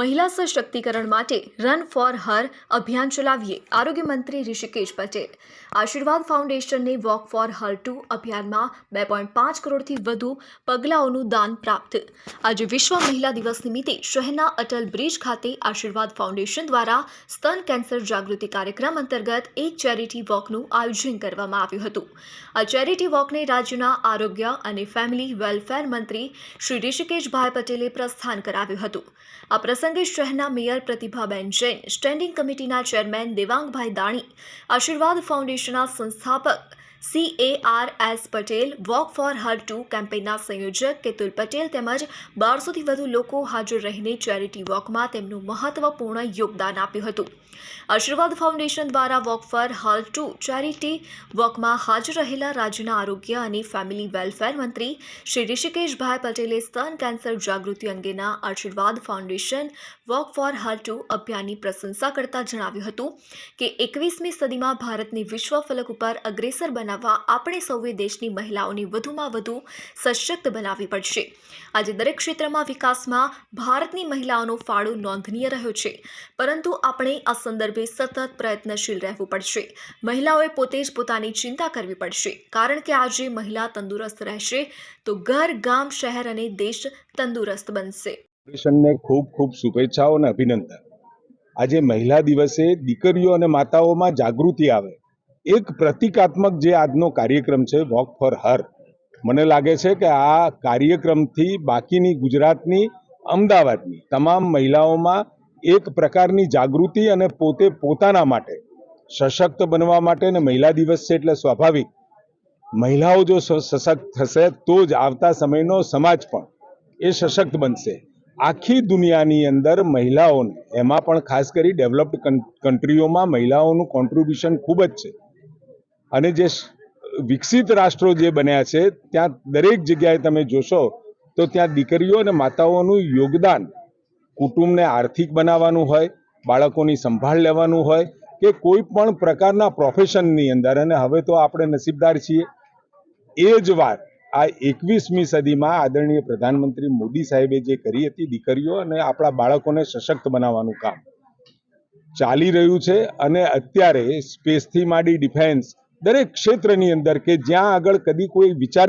મહિલા સશક્તિકરણ માટે રન ફોર હર અભિયાન ચલાવીએ, આરોગ્ય મંત્રી ઋષિકેશ પટેલ. આશીર્વાદ ફાઉન્ડેશનને વોક ફોર હર ટુ અભિયાનમાં બે પોઈન્ટ પાંચ કરોડથી વધુ પગલાઓનું દાન પ્રાપ્ત. આજે વિશ્વ મહિલા દિવસ નિમિત્તે શહેરના અટલ બ્રિજ ખાતે આશીર્વાદ ફાઉન્ડેશન દ્વારા સ્તન કેન્સર જાગૃતિ કાર્યક્રમ અંતર્ગત એક ચેરિટી વોકનું આયોજન કરવામાં આવ્યું હતું. આ ચેરિટી વોકને રાજ્યના આરોગ્ય અને ફેમિલી વેલફેર મંત્રી શ્રી ઋષિકેશભાઈ પટેલે પ્રસ્થાન કરાવ્યું હતું. આ પ્રસંગે શહેરના મેયર પ્રતિભાબેન જૈન સ્ટેન્ડિંગ કમિટીના ચેરમેન દેવાંગભાઈ દાણી આશીર્વાદ ફાઉન્ડેશનના સંસ્થાપક C A R S Patel walk for her two કેમ્પેનના સંયોજક કેતુલ પટેલ તેમજ બારસોથી વધુ લોકો હાજર રહીને ચેરિટી વોકમાં તેમનું મહત્વપૂર્ણ યોગદાન આપ્યું હતું. આશીર્વાદ ફાઉન્ડેશન દ્વારા walk for her two charity વોકમાં હાજર રહેલા રાજ્યના આરોગ્ય અને ફેમિલી વેલફેર મંત્રી શ્રી ઋષિકેશભાઈ પટેલે સ્તન કેન્સર જાગૃતિ અંગેના Ashirwad foundation walk for her two અભિયાનની પ્રશંસા કરતા જણાવ્યું હતું કે એકવીસમી સદીમાં ભારતને વિશ્વ ફલક ઉપર અગ્રેસર બનાવવા આપણે સૌએ દેશની મહિલાઓની વધુમાં વધુ સશક્ત બનાવવી પડશે. આજે દરેક ક્ષેત્રમાં વિકાસમાં ભારતની મહિલાઓનો ફાળો નોંધનીય રહ્યો છે. પરંતુ આપણે આ સંદર્ભે સતત પ્રયત્નશીલ રહેવું પડશે. મહિલાઓએ પોતે જ પોતાની ચિંતા કરવી પડશે. કારણ કે આજે મહિલા તંદુરસ્ત રહેશે તો ઘર, ગામ, શહેર અને દેશ તંદુરસ્ત બનશે. ખૂબ ખૂબ શુભેચ્છાઓ અને અભિનંદન. આજે મહિલા દિવસે દીકરીઓ અને માતાઓમાં જાગૃતિ આવે. એક પ્રતિકાત્મક જે આજનો કાર્યક્રમ છે વોક ફોર હર મને લાગે છે કે આ કાર્યક્રમથી બાકીની ગુજરાતની, અમદાવાદની તમામ મહિલાઓમાં એક પ્રકારની જાગૃતિ અને પોતે પોતાના માટે સશક્ત બનવા માટે ને મહિલા દિવસ છે એટલે સ્વાભાવિક. મહિલાઓ જો સશક્ત થશે તો જ આવતા સમયનો સમાજ પણ એ સશક્ત બનશે. આખી દુનિયાની અંદર મહિલાઓને, એમાં પણ ખાસ કરી ડેવલપ્ડ કન્ટ્રીઓમાં મહિલાઓનું કોન્ટ્રીબ્યુશન ખૂબ જ છે. અને જે વિકસિત રાષ્ટ્રો જે બન્યા છે, ત્યાં દરેક જગ્યાએ તમે જોશો, તો ત્યાં દીકરીઓ અને માતાઓનું યોગદાન કુટુંબને આર્થિક બનાવવાનું હોય, બાળકોની સંભાળ લેવાનું હોય, કે કોઈ પણ પ્રકારના પ્રોફેશનની અંદર. અને હવે તો આપણે નસીબદાર છીએ. એ જ વાત આ એકવીસમી સદીમાં આદરણીય પ્રધાનમંત્રી મોદી સાહેબે જે કરી હતી દીકરીઓ અને આપણા બાળકોને સશક્ત બનાવવાનું કામ. ચાલી રહ્યું છે અને અત્યારે સ્પેસથી માંડી ડિફેન્સ દરેક ક્ષેત્રની અંદર કે જ્યાં આગળ કદી કોઈ વિચાર